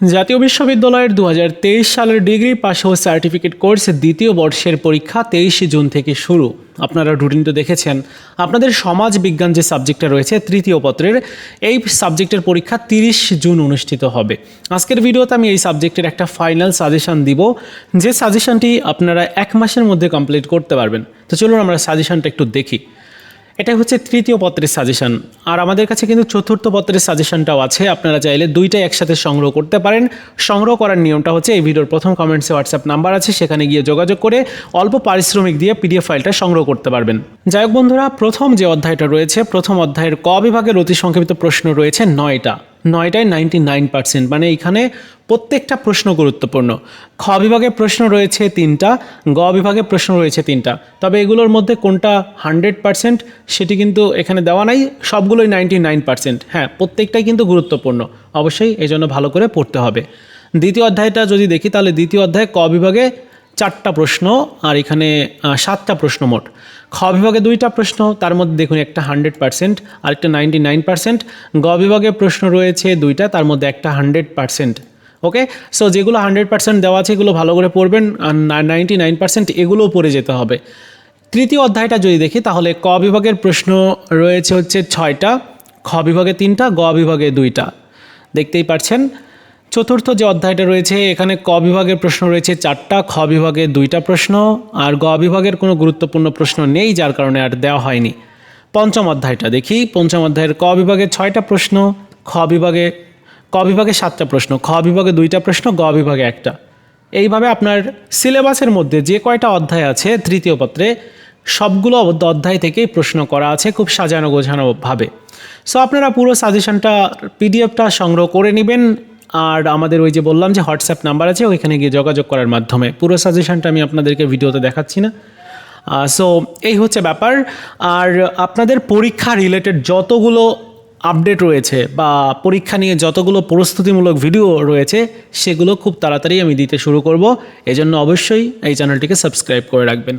জাতীয় বিশ্ববিদ্যালয়ের দু হাজার তেইশ সালের ডিগ্রি পাস ও সার্টিফিকেট কোর্স দ্বিতীয় বর্ষের পরীক্ষা তেইশে জুন থেকে শুরু। আপনারা রুটিন তো দেখেছেন। আপনাদের সমাজ বিজ্ঞান যে সাবজেক্টটা রয়েছে, তৃতীয় পত্রের, এই সাবজেক্টের পরীক্ষা তিরিশ জুন অনুষ্ঠিত হবে। আজকের ভিডিওতে আমি এই সাবজেক্টের একটা ফাইনাল সাজেশন দিব। যে সাজেশনটি আপনারা এক মাসের মধ্যে কমপ্লিট করতে পারবেন। তো চলুন আমরা সাজেশনটা একটু দেখি। এটা হচ্ছে তৃতীয় পত্রের সাজেশন আর আমাদের কাছে কিন্তু চতুর্থ পত্রের সাজেশনটাও আছে। আপনারা চাইলে দুইটাই একসাথে সংগ্রহ করতে পারেন। সংগ্রহ করার নিয়মটা হচ্ছে এই ভিডিওর প্রথম কমেন্টসে হোয়াটসঅ্যাপ নাম্বার আছে, সেখানে গিয়ে যোগাযোগ করে অল্প পারিশ্রমিক দিয়ে পিডিএফ ফাইলটা সংগ্রহ করতে পারবেন। যাই হোক বন্ধুরা, প্রথম যে অধ্যায়টা রয়েছে, প্রথম অধ্যায়ের ক বিভাগের অতি সংক্ষিপ্ত প্রশ্ন রয়েছে নয়টা। নয়টায় নাইনটি নাইন পার্সেন্ট মানে এখানে প্রত্যেকটা প্রশ্ন গুরুত্বপূর্ণ। খ বিভাগে প্রশ্ন রয়েছে তিনটা, গ বিভাগে প্রশ্ন রয়েছে তিনটা। তবে এগুলোর মধ্যে কোনটা হান্ড্রেড পার্সেন্ট সেটি কিন্তু এখানে দেওয়া নাই, সবগুলোই নাইনটি নাইন পার্সেন্ট হ্যাঁ প্রত্যেকটাই কিন্তু গুরুত্বপূর্ণ। অবশ্যই এই জন্য ভালো করে পড়তে হবে। দ্বিতীয় অধ্যায়টা যদি দেখি, তাহলে দ্বিতীয় অধ্যায় ক বিভাগে চারটা প্রশ্ন আর এখানে সাতটা প্রশ্ন মোট। খ বিভাগে দুইটা প্রশ্ন, তার মধ্যে দেখুন একটা হান্ড্রেড পার্সেন্ট আর একটা নাইনটি নাইন পার্সেন্ট। গ বিভাগে প্রশ্ন রয়েছে দুইটা, তার মধ্যে একটা হান্ড্রেড পার্সেন্ট, ওকে? সো যেগুলো হান্ড্রেড পার্সেন্ট দেওয়া আছে, এগুলো ভালো করে পড়বেন আর নাইনটি নাইন পার্সেন্ট এগুলোও পড়ে যেতে হবে। তৃতীয় অধ্যায়টা যদি দেখি, তাহলে ক বিভাগের প্রশ্ন রয়েছে হচ্ছে ছয়টা, খ বিভাগে তিনটা, গ বিভাগে দুইটা। দেখতেই পাচ্ছেন চতুর্থ যে অধ্যায়টা রয়েছে, এখানে ক বিভাগের প্রশ্ন রয়েছে চারটা, খ বিভাগে দুইটা প্রশ্ন আর গ বিভাগের কোনো গুরুত্বপূর্ণ প্রশ্ন নেই, যার কারণে আর দেওয়া হয়নি। পঞ্চম অধ্যায়টা দেখি, পঞ্চম অধ্যায়ের ক বিভাগে ছয়টা প্রশ্ন, খ বিভাগে, ক বিভাগে সাতটা প্রশ্ন, খ বিভাগে দুইটা প্রশ্ন, গ বিভাগে একটা। এইভাবে আপনার সিলেবাসের মধ্যে যে কয়টা অধ্যায় আছে, তৃতীয় পত্রে সবগুলো অধ্যায় থেকেই প্রশ্ন করা আছে খুব সাজানো গোছানো ভাবে। সো আপনারা পুরো সাজেশনটা, পিডিএফটা সংগ্রহ করে নেবেন আর আমাদের ওই যে বললাম যে হোয়াটসঅ্যাপ নাম্বার আছে, ওইখানে গিয়ে যোগাযোগ করার মাধ্যমে। পুরো সাজেশনটা আমি আপনাদেরকে ভিডিওতে দেখাচ্ছি না। সো এই হচ্ছে ব্যাপার। আর আপনাদের পরীক্ষা রিলেটেড যতগুলো আপডেট রয়েছে বা পরীক্ষা নিয়ে যতগুলো প্রস্তুতিমূলক ভিডিও রয়েছে, সেগুলো খুব তাড়াতাড়ি আমি দিতে শুরু করব। এজন্য অবশ্যই এই চ্যানেলটিকে সাবস্ক্রাইব করে রাখবেন।